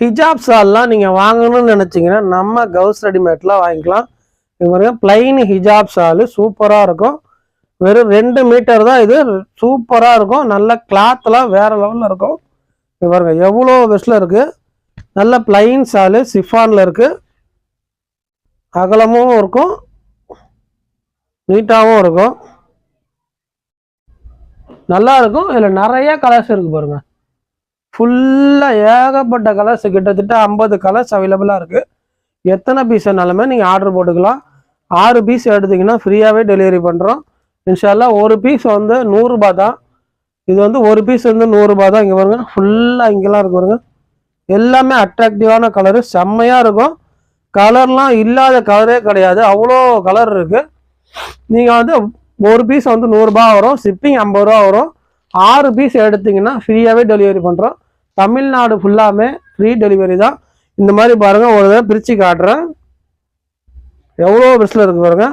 ஹிஜாப் ஷால்லாம் நீங்கள் வாங்கணும்னு நினச்சிங்கன்னா நம்ம கவுஸ் ரெடிமேட்லாம் வாங்கிக்கலாம். இது பாருங்க பிளைன் ஹிஜாப் ஷாலு சூப்பராக இருக்கும். வெறும் ரெண்டு மீட்டர் தான் இது. சூப்பராக இருக்கும். நல்ல கிளாத்லாம் வேறு லெவலில் இருக்கும். இது பாருங்க எவ்வளோ பெஸ்ட்டில் இருக்குது நல்ல பிளைன் ஷாலு சிஃபானில் இருக்குது அகலமும் இருக்கும். நீட்டாகவும் இருக்கும். நல்லா இருக்கும். இதில் நிறைய கலர்ஸ் இருக்குது பாருங்கள் ஃபுல்லாக ஏகப்பட்ட கலர்ஸ் கிட்டத்தட்ட ஐம்பது கலர்ஸ் அவைலபிளாக இருக்குது எத்தனை பீஸ் வேணாலுமே நீங்கள் ஆர்டர் போட்டுக்கலாம். ஆறு பீஸ் எடுத்திங்கன்னா ஃப்ரீயாகவே டெலிவரி பண்ணுறோம் இன்ஷால்லா ஒரு பீஸ் வந்து நூறுரூபா தான். இது வந்து ஒரு பீஸ் வந்து நூறுரூபா தான். இங்கே பாருங்க ஃபுல்லாக இங்கெல்லாம் இருக்கு பாருங்க. எல்லாமே அட்ராக்டிவான கலரு செம்மையாக இருக்கும். கலர்லாம் இல்லாத கலரே கிடையாது. அவ்வளோ கலர் இருக்குது நீங்கள் வந்து ஒரு பீஸ் வந்து நூறுரூபா வரும். ஷிப்பிங் ஐம்பது ரூபா வரும். ஆறு பீஸ் எடுத்தீங்கன்னா ஃப்ரீயாகவே டெலிவரி பண்ணுறோம் தமிழ்நாடு ஃபுல்லாமே ஃப்ரீ டெலிவரி தான். இந்த மாதிரி பாருங்கள் ஒரு தடவை பிரித்து காட்டுறேன். எவ்வளோ பிரிஸில் இருக்கு பாருங்க.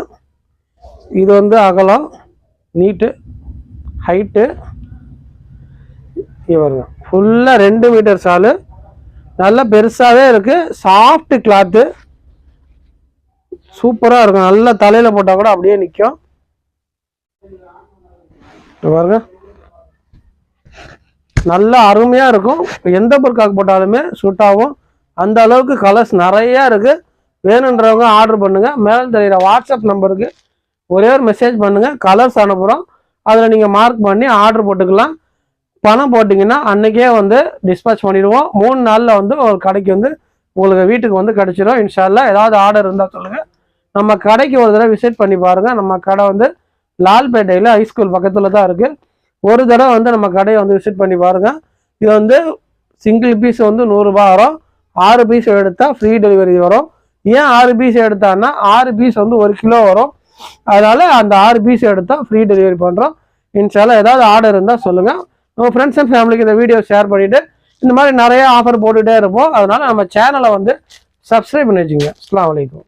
இது வந்து அகலம் நீட்டு ஹைட்டு இங்கே பாருங்க ஃபுல்லாக ரெண்டு மீட்டர் சாலு. நல்லா பெருசாகவே இருக்குது சாஃப்ட்டு கிளாத்து சூப்பராக இருக்கும். நல்லா தலையில் போட்டால் கூட அப்படியே நிற்கும் பாருங்க. நல்லா அருமையாக இருக்கும். எந்த பொருட்காக போட்டாலுமே சூட் ஆகும் அந்த அளவுக்கு கலர்ஸ் நிறையா இருக்குது வேணுன்றவங்க ஆர்டர் பண்ணுங்கள் மேலே தெரிகிற வாட்ஸ்அப் நம்பருக்கு ஒரே ஒரு மெசேஜ் பண்ணுங்கள் கலர்ஸ் அனுப்புகிறோம் அதில் நீங்கள் மார்க் பண்ணி ஆர்டர் போட்டுக்கலாம். பணம் போட்டிங்கன்னா அன்றைக்கே வந்து டிஸ்பேச் பண்ணிடுவோம். மூணு நாளில் வந்து ஒரு கடைக்கு வந்து உங்களுக்கு வீட்டுக்கு வந்து கிடச்சிரும். இன்ஷால்லா ஏதாவது ஆர்டர் இருந்தால் சொல்லுங்கள் நம்ம கடைக்கு ஒரு தடவை விசிட் பண்ணி பாருங்கள் நம்ம கடை வந்து லால்பேட்டையில் ஹைஸ்கூல் பக்கத்தில் தான் இருக்குது ஒரு தடவை வந்து நம்ம கடையை வந்து விசிட் பண்ணி பாருங்கள் இது வந்து சிங்கிள் பீஸ் வந்து நூறுரூபா வரும். ஆறு பீஸ் எடுத்தால் ஃப்ரீ டெலிவரி வரும். ஏன் ஆறு பீஸ் எடுத்தான்னா ஆறு பீஸ் வந்து ஒரு கிலோ வரும். அதனால் அந்த ஆறு பீஸ் எடுத்தால் ஃப்ரீ டெலிவரி பண்ணுறோம் இன்ஷால்லா ஏதாவது ஆர்டர் இருந்தால் சொல்லுங்கள் உங்கள் ஃப்ரெண்ட்ஸ் அண்ட் ஃபேமிலிக்கு இந்த வீடியோ ஷேர் பண்ணிவிட்டு இந்த மாதிரி நிறைய ஆஃபர் போட்டுகிட்டே இருப்போம். அதனால் நம்ம சேனலை வந்து சப்ஸ்கிரைப் பண்ணி வச்சுங்க அஸ்லாம் வலைக்கும்